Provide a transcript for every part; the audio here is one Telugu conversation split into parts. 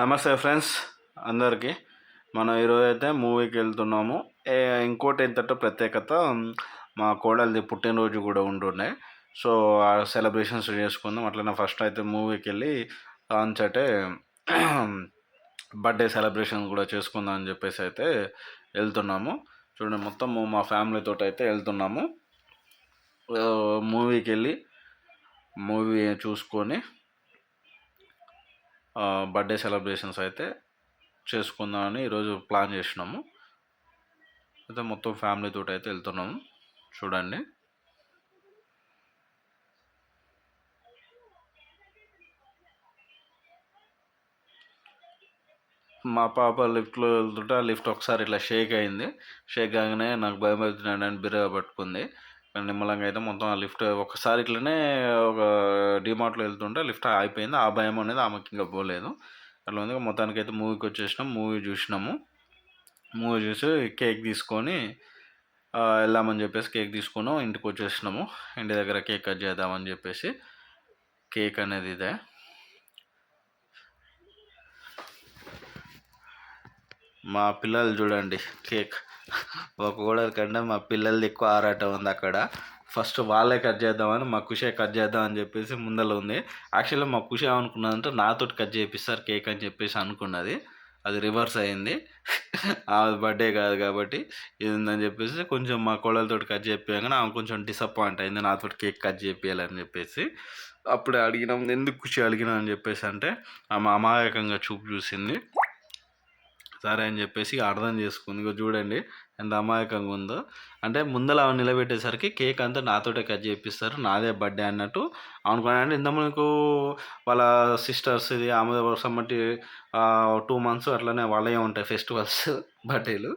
నమస్తే ఫ్రెండ్స్ అందరికీ. మనం ఈరోజు అయితే మూవీకి వెళ్తున్నాము. ఇంకోటి ఏంటంటే ప్రత్యేకత మా కోడలిది పుట్టినరోజు కూడా ఉంటుండే సో ఆ సెలబ్రేషన్స్ చేసుకుందాం. అట్లనే ఫస్ట్ అయితే మూవీకి వెళ్ళి అంటే బర్త్డే సెలబ్రేషన్ కూడా చేసుకుందాం అని చెప్పేసి అయితే వెళ్తున్నాము. చూడండి మొత్తం మా ఫ్యామిలీతో అయితే వెళ్తున్నాము. మూవీకి వెళ్ళి మూవీ చూసుకొని బర్త్డే సెలబ్రేషన్స్ అయితే చేసుకుందామని ఈరోజు ప్లాన్ చేసినాము. అయితే మొత్తం ఫ్యామిలీతో అయితే వెళ్తున్నాము. చూడండి. మా పాప లిఫ్ట్లో వెళ్తుంటే ఆ లిఫ్ట్ ఒకసారి ఇట్లా షేక్ అయింది. షేక్ కాగానే నాకు భయం అని బిర్రగా పట్టుకుంది. నిమ్మలంగా అయితే మొత్తం ఆ లిఫ్ట్ ఒకసారి ఇట్లనే ఒక డిమార్ట్లో వెళ్తుంటే లిఫ్ట్ అయిపోయింది ఆ భయం అనేది ఆమెకి ఇంకా పోలేదు. అట్లా ఉంది. మొత్తానికి అయితే మూవీకి వచ్చేసినాం. మూవీ చూసినాము. మూవీ చూసి కేక్ తీసుకొని వెళ్దామని చెప్పేసి కేక్ తీసుకున్నాం. ఇంటికి వచ్చేసినాము. ఇంటి దగ్గర కేక్ కట్ చేద్దామని చెప్పేసి కేక్ అనేది ఇదే. మా పిల్లలు చూడండి కేక్. ఒక కోడలి కంటే మా పిల్లలది ఎక్కువ ఆరాటం ఉంది అక్కడ. ఫస్ట్ వాళ్ళే కట్ చేద్దామని మా ఖుషే కట్ చేద్దామని చెప్పేసి ముందర ఉంది. యాక్చువల్లీ మా కుషే ఏమనుకున్నదంటే నాతోటి కట్ చేపిస్తారు కేక్ అని చెప్పేసి అనుకున్నది. అది రివర్స్ అయింది. ఆమె బర్త్డే కాదు కాబట్టి ఇది ఉందని చెప్పేసి కొంచెం మా కోడలతో కట్ చేయించగానే ఆమె కొంచెం డిసప్పాయింట్ అయింది నాతో కేక్ కట్ చేయించాలని చెప్పేసి. అప్పుడు అడిగినాం ఎందుకు ఖుషి అడిగినా అని చెప్పేసి అంటే ఆమె అమాయకంగా చూపు చూసింది. సరే అని చెప్పేసి అర్థం చేసుకుంది. ఇక చూడండి ఎంత అమాయకంగా ఉందో. అంటే ముందర ఆమె నిలబెట్టేసరికి కేక్ అంతా నాతోటే కట్ చేపిస్తారు. నాదే బర్త్డే అన్నట్టు అనుకున్నాను. అంటే ఇంత మనకు వాళ్ళ సిస్టర్స్ ఇది ఆమె సమ్మటి టూ మంత్స్ అట్లనే వాళ్ళే ఉంటాయి ఫెస్టివల్స్ బర్త్డేలు.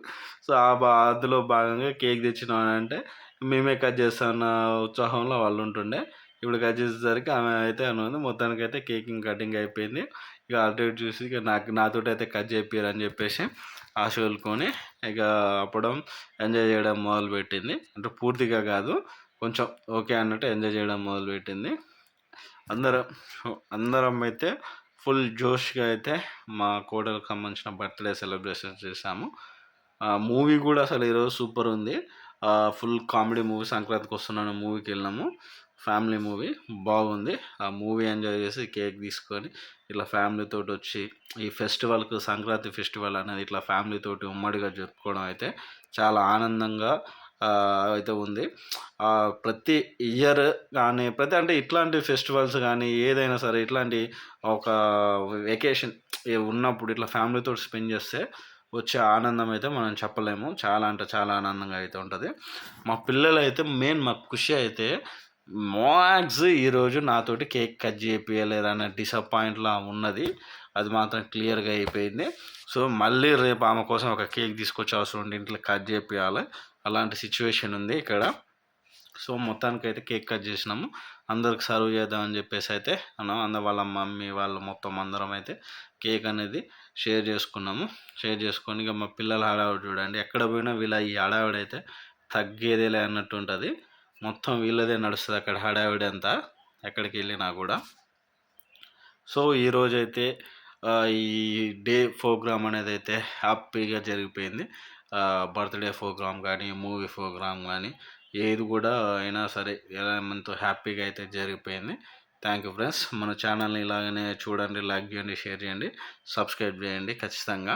సో ఆ బా అందులో భాగంగా కేక్ తెచ్చినామంటే మేమే కట్ చేస్తామన్న ఉత్సాహంలో వాళ్ళు ఉంటుండే. ఇప్పుడు కట్ చేసేసరికి ఆమె అయితే అనుకుంది మొత్తానికి అయితే కేకింగ్ కటింగ్ అయిపోయింది. ఇక అటు ఇటు చూసి ఇక నాకు నాతో అయితే కట్ చేపియారు అని చెప్పేసి ఆశ వదులుకొని ఇక అప్పడం ఎంజాయ్ చేయడం మొదలుపెట్టింది. అంటే పూర్తిగా కాదు కొంచెం ఓకే అన్నట్టు ఎంజాయ్ చేయడం మొదలుపెట్టింది. అందరం అందరం అయితే ఫుల్ జోష్గా అయితే మా కోడలకు సంబంధించిన బర్త్డే సెలబ్రేషన్ చేశాము మూవీ కూడా అసలు ఈరోజు సూపర్ ఉంది. ఫుల్ కామెడీ మూవీ సంక్రాంతికి వస్తున్నాను మూవీకి వెళ్ళినాము. ఫ్యామిలీ మూవీ బాగుంది. ఆ మూవీ ఎంజాయ్ చేసి కేక్ తీసుకొని ఇట్లా ఫ్యామిలీతో వచ్చి ఈ ఫెస్టివల్కు సంక్రాంతి ఫెస్టివల్ అనేది ఇట్లా ఫ్యామిలీతో ఉమ్మడిగా జరుపుకోవడం అయితే చాలా ఆనందంగా అయితే ఉంది. ప్రతి ఇయర్ కానీ ప్రతి అంటే ఇట్లాంటి ఫెస్టివల్స్ కానీ ఏదైనా సరే ఇట్లాంటి ఒక వెకేషన్ ఉన్నప్పుడు ఇట్లా ఫ్యామిలీతో స్పెండ్ చేస్తే వచ్చే ఆనందం అయితే మనం చెప్పలేము. చాలా అంటే చాలా ఆనందంగా అయితే ఉంటుంది. మా పిల్లలు అయితే మెయిన్ మా ఖుషి అయితే మ్యాక్స్ ఈరోజు నాతోటి కేక్ కట్ చేయించలేదనే డిసప్పాయింట్లో ఉన్నది. అది మాత్రం క్లియర్గా అయిపోయింది. సో మళ్ళీ రేపు ఆమె కోసం ఒక కేక్ తీసుకొచ్చే అవసరం ఉండి ఇంట్లో కట్ చేయించాలి అలాంటి సిచ్యువేషన్ ఉంది ఇక్కడ. సో మొత్తానికి అయితే కేక్ కట్ చేసినాము. అందరికి సర్వ్ చేద్దామని చెప్పేసి అయితే అన్నాం. అందరు వాళ్ళ మమ్మీ వాళ్ళు మొత్తం అందరం అయితే కేక్ అనేది షేర్ చేసుకున్నాము. షేర్ చేసుకొని ఇక మా పిల్లల హడావిడి చూడండి. ఎక్కడ పోయినా వీళ్ళ ఈ హడావిడి అయితే తగ్గేదేలే అన్నట్టు ఉంటుంది. మొత్తం వీళ్ళదే నడుస్తుంది అక్కడ హడావిడి అంతా. ఎక్కడికి వెళ్ళినా కూడా. సో ఈరోజు అయితే ఈ డే ప్రోగ్రామ్ అనేది అయితే హ్యాపీగా జరిగిపోయింది. బర్త్డే ప్రోగ్రామ్ కానీ మూవీ ప్రోగ్రామ్ కానీ ఏది కూడా అయినా సరే ఎలా మనతో హ్యాపీగా అయితే జరిగిపోయింది. Thank you friends. మన ఛానల్ని ఇలాగనే చూడండి లైక్ చేయండి షేర్ చేయండి సబ్స్క్రైబ్ చేయండి ఖచ్చితంగా.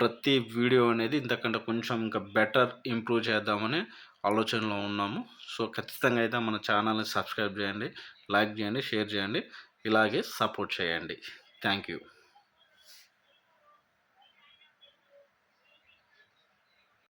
ప్రతి వీడియో అనేది ఇంతకంటే కొంచెం ఇంకా బెటర్ ఇంప్రూవ్ చేద్దామని ఆలోచనలో ఉన్నాము. సో ఖచ్చితంగా అయితే మన ఛానల్ని సబ్స్క్రైబ్ చేయండి లైక్ చేయండి షేర్ చేయండి ఇలాగే సపోర్ట్ చేయండి. Thank you.